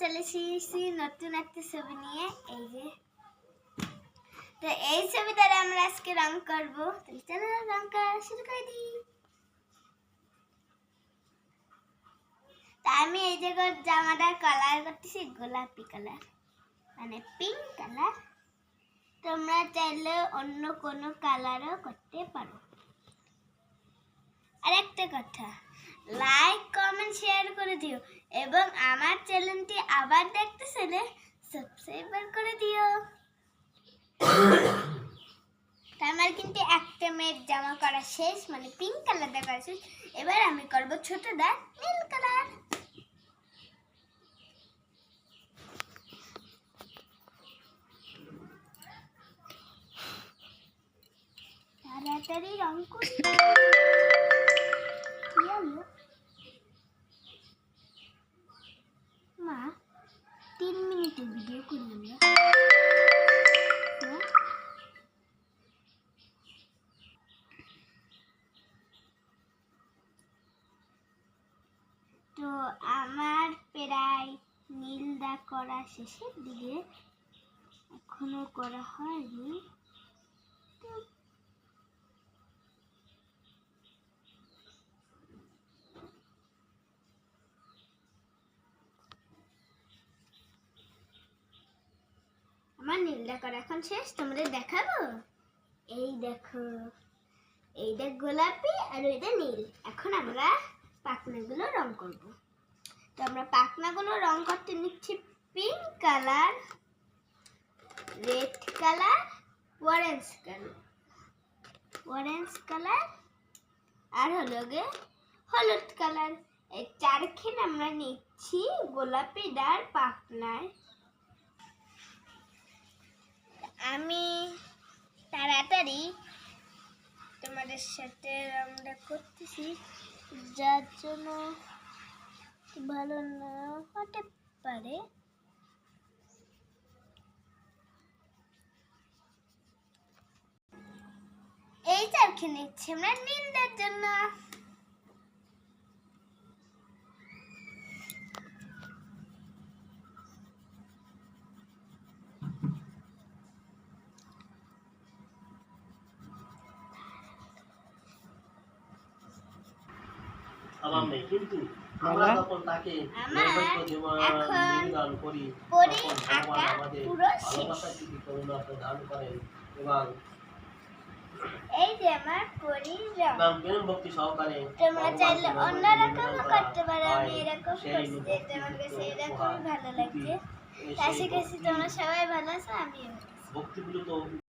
চলে এসেছি নতুন একটা ছবি নিয়ে এই যে। তো এই ছবিটারে আমরা আজকে রং করব। চলো রং করা শুরু করে দিই। তা আমি এই জায়গার জামাটা কালার করতেছি, গোলাপি কালার মানে পিঙ্ক কালার তোমরা চাইলে অন্য কোনো কালারও করতে পারো। আর একটা কথা লাইক কমেন্ট শেয়ার করে দিও। এবং আমার চ্যানেলটি আবার দেখতে চাইলে সাবস্ক্রাইব করে দিও। আমার কিন্তু একটা মেয়ের জামা করা শেষ মানে পিঙ্ক কালার দেখা শেষ এবার আমি করব ছোট দাগ নীল কালার তাড়াতাড়ি রং করি তো আমার প্রায় নীল দাগ করা শেষের দিকে এখনও করা হয়নি। আমার নীলটা করা এখন শেষ, তোমাদের দেখাবো? এই দেখো এইটা গোলাপি আর ওইটা নীল। এখন আমরা পাখনাগুলো রং করব। তো আমরা পাখনাগুলো রং করতে নিচ্ছি pink colour red colour orange colour orange colour আর হলো গে হলুদ কালার এই চারখানে আমরা নিচ্ছি গোলাপি ডার পাখনায়। আমি তাড়াতাড়ি তোমাদের সাথে আমরা করতেছি। যার জন্য ভালো না হতে পারে। এই চারখে নিচ্ছি আমরা নিন্দার জন্য। আমার নেই কিন্তু আমরা যখন তাকে নৈবেদ্য নিবেদন করি তখন ভগবান আমাদের পুরো শেষ। করুণা প্রদান করেন এবং এই যে আমার পরি এবং প্রেম ভক্তি সহকারে তোমরা চাইলে নৈবেদ্য অন্যরকমও করতে পারো আমি এরকম করছি কাছে যুক্ত ভালো লাগছে। তোমরা সবাই ভালো আছো আমিও ভক্তিগুলো তো